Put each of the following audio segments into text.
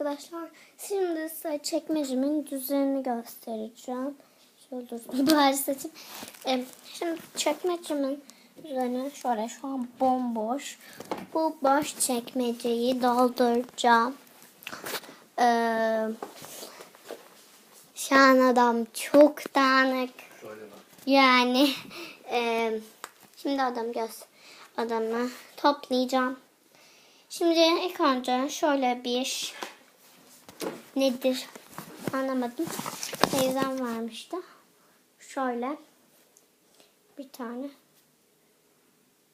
arkadaşlar. Şimdi size çekmecemin düzenini göstereceğim. Şöyle dursun bari saçım. Ee, şimdi çekmecemin düzeni şöyle şu an bomboş. Bu boş çekmeceyi dolduracağım. Ee, şu an adam çok dağınık. Yani e, şimdi adam göz adamı toplayacağım. Şimdi ilk önce şöyle bir nedir anlamadım. Teyzem vermişti. Şöyle bir tane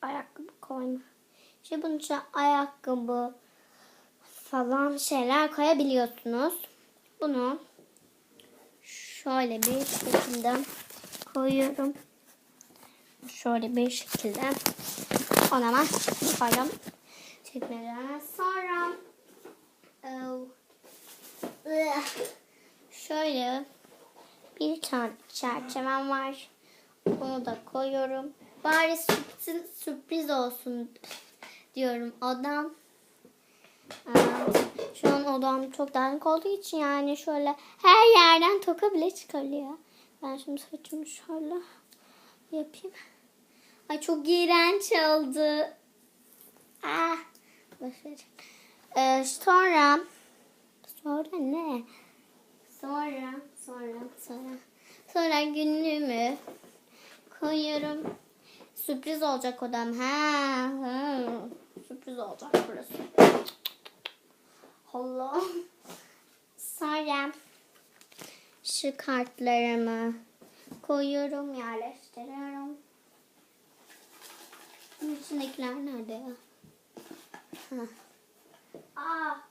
ayakkabı koyma. Şimdi bunun içine ayakkabı falan şeyler koyabiliyorsunuz. Bunu şöyle bir şekilde koyuyorum. Şöyle bir şekilde onama koydum. Çekmeden sonra şöyle bir tane çerçevem var. Onu da koyuyorum. Bari sürpriz, sürpriz olsun diyorum odam. Aa, Şu an odam çok dağınık olduğu için yani şöyle her yerden toka bile çıkarılıyor. Ben şimdi saçımı şöyle yapayım. Ay çok iğrenç oldu. Ah. Ee, sonra sonra ne? Sonra sonra sonra sonra günlüğümü koyuyorum. Sürpriz olacak odam. Ha, ha. Sürpriz olacak burası. Allah. Sonra şu kartlarımı koyuyorum, yerleştiriyorum. Bunun içindekiler nerede ya? Hah. Aa.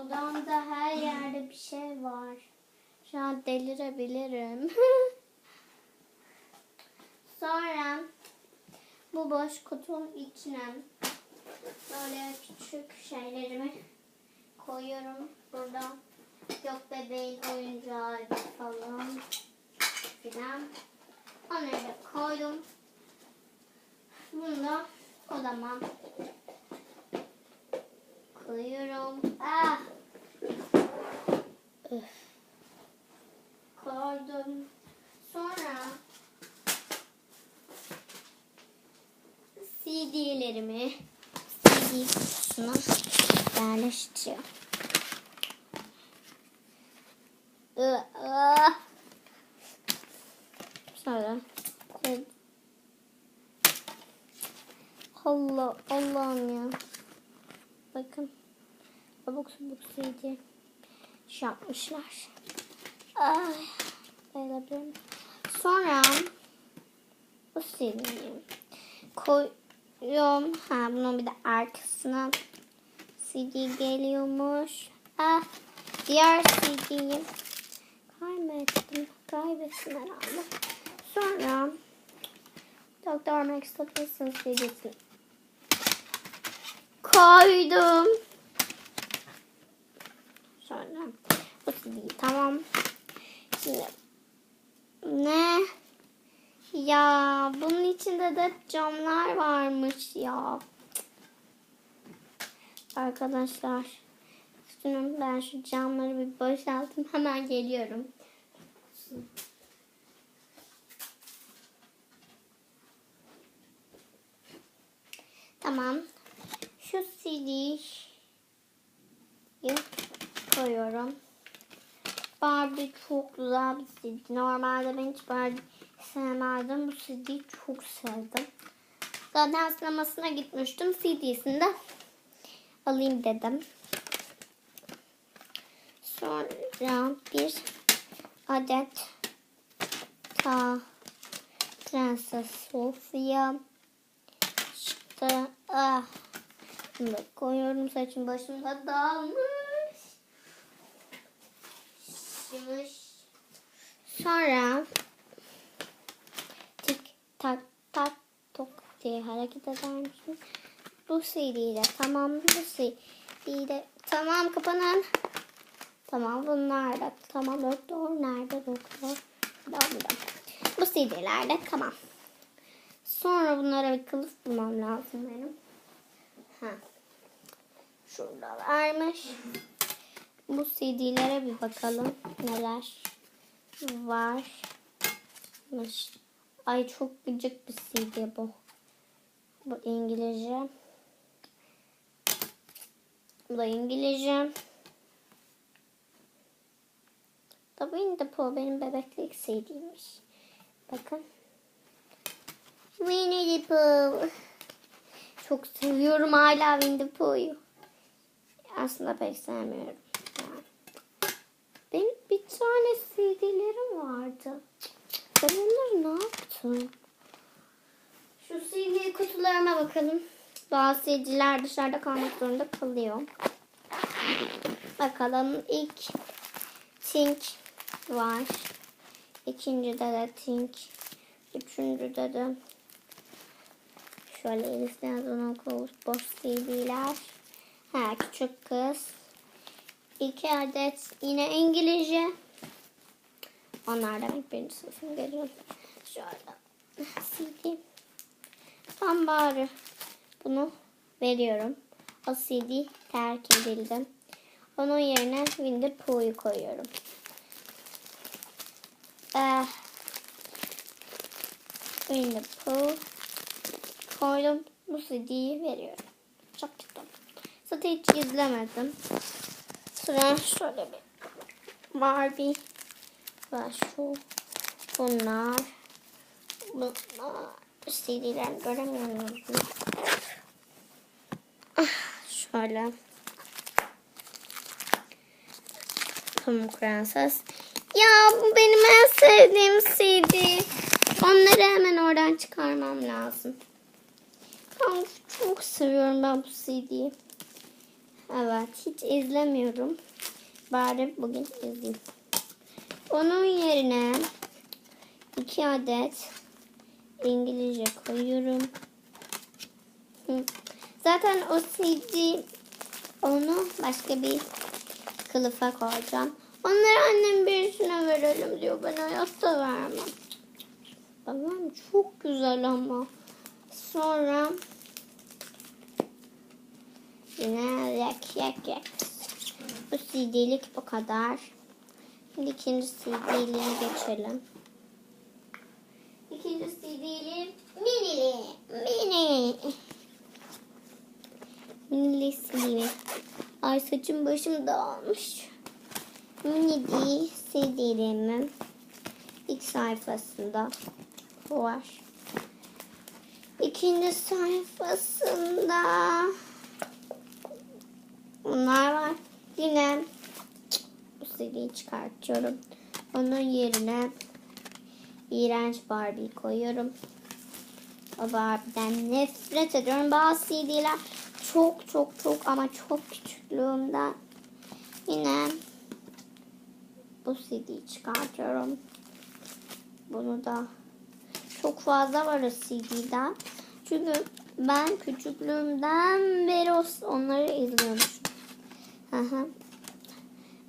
Odamda her yerde bir şey var. Şu an delirebilirim. Sonra bu boş kutunun içine böyle küçük şeylerimi koyuyorum. Burada yok bebeğin oyuncağı falan filan. Onları koydum. Bunu da odama koyuyorum. Ah! Üf. Koydum. Sonra CD'lerimi CD kutusuna yerleştiriyorum. Ih, ah! Koy. Allah Allah'ım ya. Bakın. Abuk subuk CD yapmışlar. Ay. Bayılabilirim. Sonra bu CD'yi koyuyorum. Ha bunun bir de arkasına CD geliyormuş. Ah. Diğer CD'yi kaybettim. Kaybettim herhalde. Sonra Doktor Max Toplasın CD'si koydum. Sonra CD'yi tamam. Şimdi ne? Ya bunun içinde de camlar varmış ya. Arkadaşlar. Üstüne ben şu camları bir boşaltayım. Hemen geliyorum. Tamam. Şu CD'yi koyuyorum. Barbie çok güzel bir CD. Normalde ben hiç Barbie sevmezdim. Bu CD'yi çok sevdim. Zaten sinemasına gitmiştim. CD'sini de alayım dedim. Sonra bir adet ta Prenses Sofia çıktı. Ah. Koyuyorum saçım başım da dağılmış. Şimdi sonra tik tak tak tok diye hareket edermişim. Bu de tamam bu de tamam kapanın. Tamam bunlar da tamam doktor nerede doktor? Burada. Bu de tamam. Sonra bunlara bir kılıf bulmam lazım benim. Ha. Şurada varmış. Bu CD'lere bir bakalım. Neler varmış. Ay çok gıcık bir CD bu. Bu İngilizce. Bu da İngilizce. Da the Pooh benim bebeklik CD'ymiş. Bakın. Winnie the Pooh. Çok seviyorum hala Winnie the Pooh'yu. Aslında pek sevmiyorum. Tane CD'lerim vardı. Ben onları ne yaptım? Şu CD kutularına bakalım. Bazı CD'ler dışarıda kalmak zorunda kalıyor. Bakalım ilk Tink var. İkincide de Tink. Üçüncüde de şöyle sonra okul boş CD'ler. Ha küçük kız. İki adet yine İngilizce. Onlar demek birinci sınıfın geliyor. Şöyle CD. Tam bari bunu veriyorum. O CD terk edildi. Onun yerine Winnie Pooh'yu koyuyorum. Ee, Winnie Pooh koydum. Bu CD'yi veriyorum. Çok güzel. Zaten hiç izlemedim. Sıra şöyle bir Barbie ve şu bunlar bunlar CD'ler göremiyorum. Ah, Şöyle Pamuk Prenses. Ya bu benim en sevdiğim CD. Onları hemen oradan çıkarmam lazım. Çok seviyorum ben bu CD'yi. Evet hiç izlemiyorum. Bari bugün izleyeyim. Onun yerine iki adet İngilizce koyuyorum. Zaten o CD onu başka bir kılıfa koyacağım. Onları annem birisine verelim diyor. Ben hayatta vermem. Babam çok güzel ama. Sonra yine yak yak yak. Bu CD'lik bu kadar. Şimdi ikinci CD'liğe geçelim. İkinci CD'li minili. Mini. Minili CD. Ay saçım başım dağılmış. Mini değil CD'lerimin ilk sayfasında var. İkinci sayfasında bunlar var. Yine CD'yi çıkartıyorum. Onun yerine iğrenç Barbie koyuyorum. O Barbie'den nefret ediyorum. Bazı CD'ler çok çok çok ama çok küçüklüğümden yine bu CD'yi çıkartıyorum. Bunu da çok fazla var o CD'den. Çünkü ben küçüklüğümden beri onları izliyormuşum. Hı.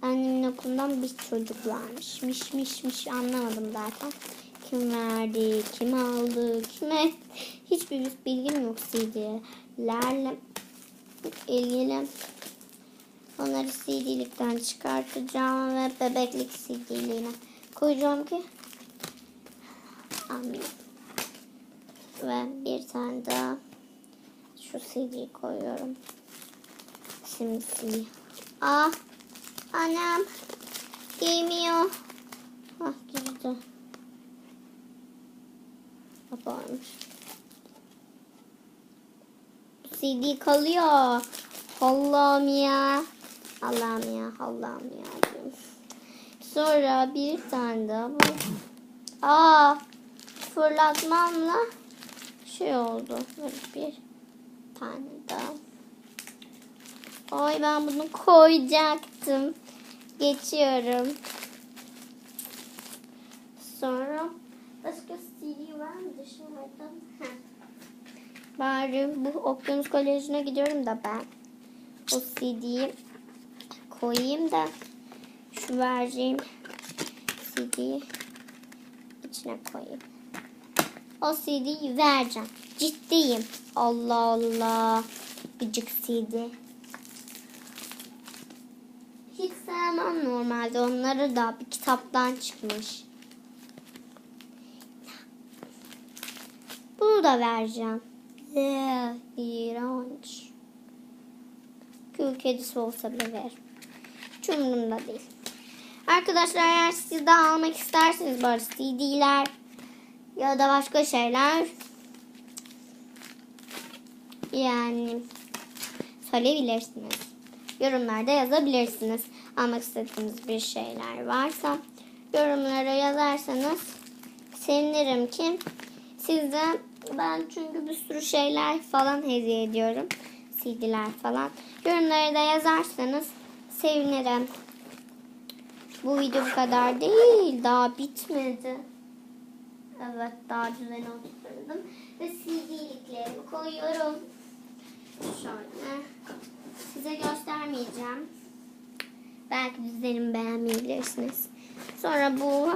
Annemin okulundan bir çocuk varmış. Miş miş miş anlamadım zaten. Kim verdi, kim aldı, kime hiçbir bilgim yok CD'lerle ilgili. Onları CD'likten çıkartacağım ve bebeklik CD'liğine koyacağım ki anlayayım. Ve bir tane daha şu CD'yi koyuyorum. Simsiyah. Ah annem girmiyor. Ah girdi. Kapanmış. CD kalıyor. Allah'ım ya. Allah'ım ya. Allah'ım ya. Sonra bir tane daha bu. Aa, fırlatmamla şey oldu. Bir tane daha. Ay ben bunu koyacaktım. Geçiyorum. Sonra başka CD var mı dışarıda? Heh. Bari bu Okyanus Koleji'ne gidiyorum da ben. O CD'yi koyayım da şu vereceğim CD'yi içine koyayım. O CD'yi vereceğim. Ciddiyim. Allah Allah. Gıcık CD. vermem normalde. Onları da bir kitaptan çıkmış. Bunu da vereceğim. Eee, iğrenç. Kül kedisi olsa bile ver. Hiç umurumda değil. Arkadaşlar eğer siz de almak isterseniz böyle CD'ler ya da başka şeyler yani söyleyebilirsiniz. Yorumlarda yazabilirsiniz. Almak istediğiniz bir şeyler varsa yorumlara yazarsanız sevinirim ki size ben çünkü bir sürü şeyler falan hediye ediyorum. CD'ler falan. Yorumlara da yazarsanız sevinirim. Bu video bu kadar değil. Daha bitmedi. Evet daha düzeni oturturdum. Ve CD'liklerimi koyuyorum. Şöyle. Size göstermeyeceğim. Belki düzenimi beğenmeyebilirsiniz. Sonra bu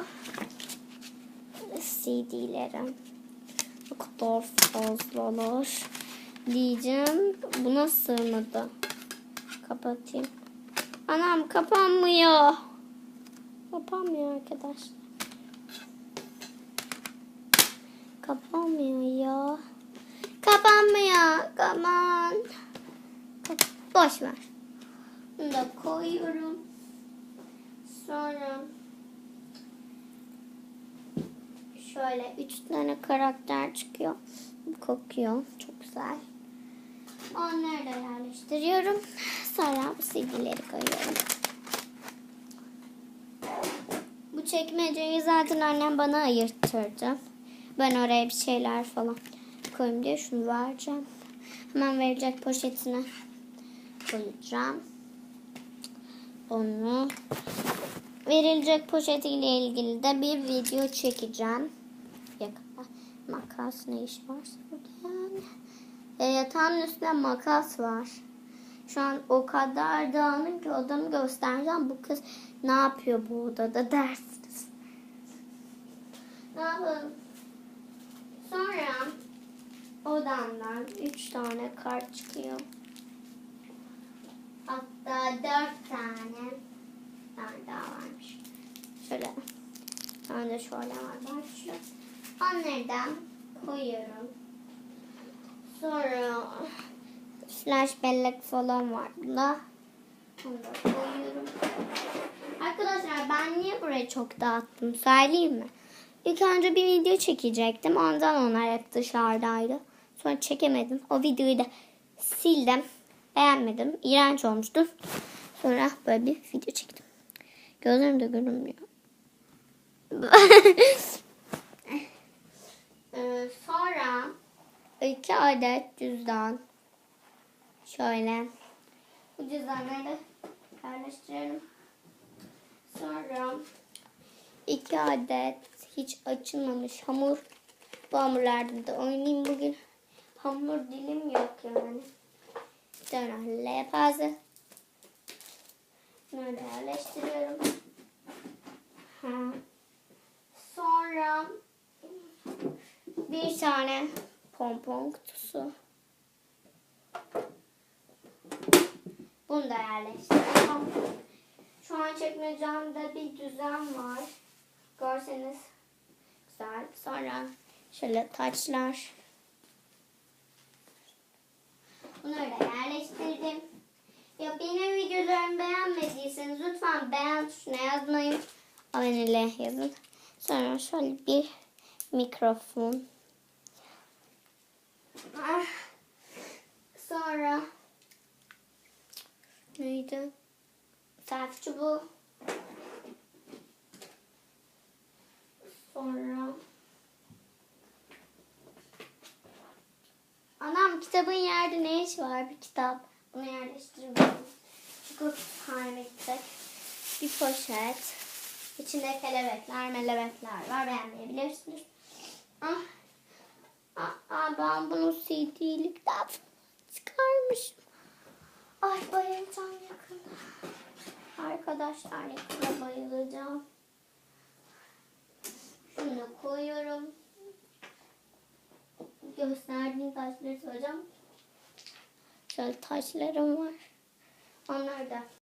CD'lerim. Bu kadar fazlalar. Diyeceğim. Buna sığmadı. Kapatayım. Anam kapanmıyor. Kapanmıyor arkadaşlar. Kapanmıyor ya. Kapanmıyor. Aman. Kap- Boş ver. Bunu da koyuyorum. Sonra şöyle üç tane karakter çıkıyor. Kokuyor. Çok güzel. Onları da yerleştiriyorum. Sonra bu CD'leri koyuyorum. Bu çekmeceyi zaten annem bana ayırttırdı. Ben oraya bir şeyler falan koyayım diye şunu vereceğim. Hemen verecek poşetine koyacağım. Onu verilecek poşetiyle ilgili de bir video çekeceğim. Yakında makas ne iş var buradan? E, yatağın üstünde makas var. Şu an o kadar dağınık ki odamı göstereceğim. Bu kız ne yapıyor bu odada dersiniz. Ne yapalım? Sonra odamdan üç tane kart çıkıyor. Hatta dört tane. Tane daha varmış. Şöyle. Tane de şöyle var. Başlı. Onları da koyuyorum. Sonra flash bellek falan var bunda. Onu da koyuyorum. Arkadaşlar ben niye burayı çok dağıttım söyleyeyim mi? İlk önce bir video çekecektim. Ondan onlar hep dışarıdaydı. Sonra çekemedim. O videoyu da sildim. Beğenmedim. İğrenç olmuştu. Sonra böyle bir video çektim. Gözlerim de görünmüyor. Ee, sonra iki adet cüzdan. Şöyle. Bu cüzdanları yerleştirelim. Sonra iki adet hiç açılmamış hamur. Bu hamurlardan da oynayayım bugün. Hamur dilim yok yani. Tane lepaze. Bunları yerleştiriyorum. Ha. Sonra bir tane pompon kutusu. Bunu da yerleştireceğim. Şu an çekmecemde bir düzen var. Görseniz güzel. Sonra şöyle taçlar. Bunları da yerleştirdim. Ya benim videolarımı beğenmediyseniz lütfen beğen tuşuna yazmayın. Abonele yazın. Sonra şöyle bir mikrofon. Ah. Sonra neydi? Selfie çubuğu. Sonra Anam kitabın yerde ne iş var bir kitap. Bunu yerleştirmiyorum. Çünkü haline gidecek. Bir poşet. İçinde kelebekler, melebekler var. Beğenmeyebilirsiniz. Ah. Ah, ben bunu CD'likten çıkarmışım. Ay bayılacağım yakında. Arkadaşlar yakında bayılacağım. Şunu koyuyorum. Gösterdiğim taşları soracağım. Şöyle taşlarım var. Onları da